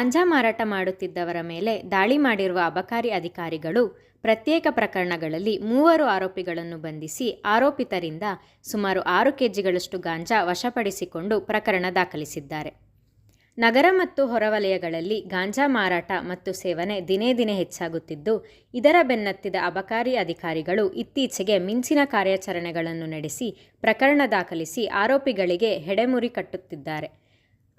ಗಾಂಜಾ ಮಾರಾಟ ಮಾಡುತ್ತಿದ್ದವರ ಮೇಲೆ ದಾಳಿ ಮಾಡಿರುವ ಅಬಕಾರಿ ಅಧಿಕಾರಿಗಳು ಪ್ರತ್ಯೇಕ ಪ್ರಕರಣಗಳಲ್ಲಿ ಮೂವರು ಆರೋಪಿಗಳನ್ನು ಬಂಧಿಸಿ ಆರೋಪಿತರಿಂದ ಸುಮಾರು ಆರು ಕೆಜಿಗಳಷ್ಟು ಗಾಂಜಾ ವಶಪಡಿಸಿಕೊಂಡು ಪ್ರಕರಣ ದಾಖಲಿಸಿದ್ದಾರೆ. ನಗರ ಮತ್ತು ಹೊರವಲಯಗಳಲ್ಲಿ ಗಾಂಜಾ ಮಾರಾಟ ಮತ್ತು ಸೇವನೆ ದಿನೇ ದಿನೇ ಹೆಚ್ಚಾಗುತ್ತಿದ್ದು, ಇದರ ಬೆನ್ನತ್ತಿದ ಅಬಕಾರಿ ಅಧಿಕಾರಿಗಳು ಇತ್ತೀಚೆಗೆ ಮಿಂಚಿನ ಕಾರ್ಯಾಚರಣೆಗಳನ್ನು ನಡೆಸಿ ಪ್ರಕರಣ ದಾಖಲಿಸಿ ಆರೋಪಿಗಳಿಗೆ ಹೆಡೆಮುರಿ ಕಟ್ಟುತ್ತಿದ್ದಾರೆ.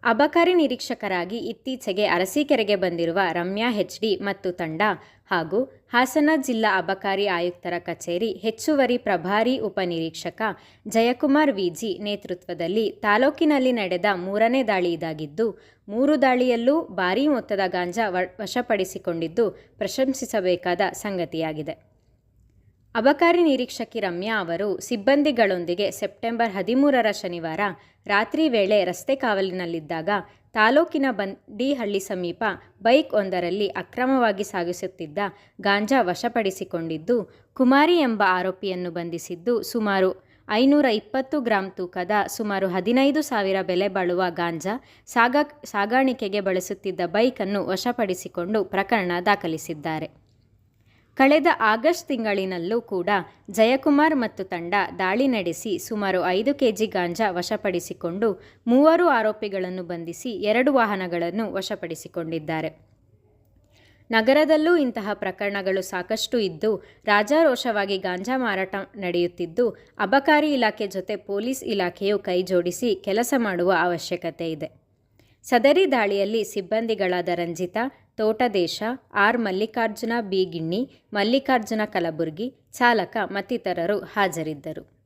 ಅಬಕಾರಿ ನಿರೀಕ್ಷಕರಾಗಿ ಇತ್ತೀಚೆಗೆ ಅರಸೀಕೆರೆಗೆ ಬಂದಿರುವ ರಮ್ಯಾ ಹೆಚ್ಡಿ ಮತ್ತು ತಂಡ ಹಾಗೂ ಹಾಸನ ಜಿಲ್ಲಾ ಅಬಕಾರಿ ಆಯುಕ್ತರ ಕಚೇರಿ ಹೆಚ್ಚುವರಿ ಪ್ರಭಾರಿ ಉಪನಿರೀಕ್ಷಕ ಜಯಕುಮಾರ್ ವಿಜಿ ನೇತೃತ್ವದಲ್ಲಿ ತಾಲೂಕಿನಲ್ಲಿ ನಡೆದ ಮೂರನೇ ದಾಳಿ ಇದಾಗಿದ್ದು, ಮೂರು ದಾಳಿಯಲ್ಲೂ ಭಾರೀ ಮೊತ್ತದ ಗಾಂಜಾ ವಶಪಡಿಸಿಕೊಂಡಿದ್ದು ಪ್ರಶಂಸಿಸಬೇಕಾದ ಸಂಗತಿಯಾಗಿದೆ. ಅಬಕಾರಿ ನಿರೀಕ್ಷಕಿ ರಮ್ಯಾ ಅವರು ಸಿಬ್ಬಂದಿಗಳೊಂದಿಗೆ ಸೆಪ್ಟೆಂಬರ್ ಹದಿಮೂರರ ಶನಿವಾರ ರಾತ್ರಿ ವೇಳೆ ರಸ್ತೆ ಕಾವಲಿನಲ್ಲಿದ್ದಾಗ ತಾಲೂಕಿನ ಬಂಡಿಹಳ್ಳಿ ಸಮೀಪ ಬೈಕ್ ಒಂದರಲ್ಲಿ ಅಕ್ರಮವಾಗಿ ಸಾಗಿಸುತ್ತಿದ್ದ ಗಾಂಜಾ ವಶಪಡಿಸಿಕೊಂಡಿದ್ದು, ಕುಮಾರಿ ಎಂಬ ಆರೋಪಿಯನ್ನು ಬಂಧಿಸಿದ್ದು ಸುಮಾರು ಐನೂರ ಇಪ್ಪತ್ತು ಗ್ರಾಂ ತೂಕದ ಸುಮಾರು ಹದಿನೈದು ಸಾವಿರ ಬೆಲೆ ಬಾಳುವ ಗಾಂಜಾ ಸಾಗ ಸಾಗಾಣಿಕೆಗೆ ಬಳಸುತ್ತಿದ್ದ ಬೈಕನ್ನು ವಶಪಡಿಸಿಕೊಂಡು ಪ್ರಕರಣ ದಾಖಲಿಸಿದ್ದಾರೆ. ಕಳೆದ ಆಗಸ್ಟ್ ತಿಂಗಳಿನಲ್ಲೂ ಕೂಡ ಜಯಕುಮಾರ್ ಮತ್ತು ತಂಡ ದಾಳಿ ನಡೆಸಿ ಸುಮಾರು ಐದು ಕೆಜಿ ಗಾಂಜಾ ವಶಪಡಿಸಿಕೊಂಡು ಮೂವರು ಆರೋಪಿಗಳನ್ನು ಬಂಧಿಸಿ ಎರಡು ವಾಹನಗಳನ್ನು ವಶಪಡಿಸಿಕೊಂಡಿದ್ದಾರೆ. ನಗರದಲ್ಲೂ ಇಂತಹ ಪ್ರಕರಣಗಳು ಸಾಕಷ್ಟು ಇದ್ದು ರಾಜಾರೋಷವಾಗಿ ಗಾಂಜಾ ಮಾರಾಟ ನಡೆಯುತ್ತಿದ್ದು ಅಬಕಾರಿ ಇಲಾಖೆ ಜೊತೆ ಪೊಲೀಸ್ ಇಲಾಖೆಯು ಕೈಜೋಡಿಸಿ ಕೆಲಸ ಮಾಡುವ ಅವಶ್ಯಕತೆ ಇದೆ. ಸದರಿ ದಾಳಿಯಲ್ಲಿ ಸಿಬ್ಬಂದಿಗಳಾದ ರಂಜಿತಾ ತೋಟದೇಶ ಆರ್ ಮಲ್ಲಿಕಾರ್ಜುನ ಬಿಗಿಣ್ಣಿ ಮಲ್ಲಿಕಾರ್ಜುನ ಕಲಬುರ್ಗಿ ಚಾಲಕ ಮತ್ತಿತರರು ಹಾಜರಿದ್ದರು.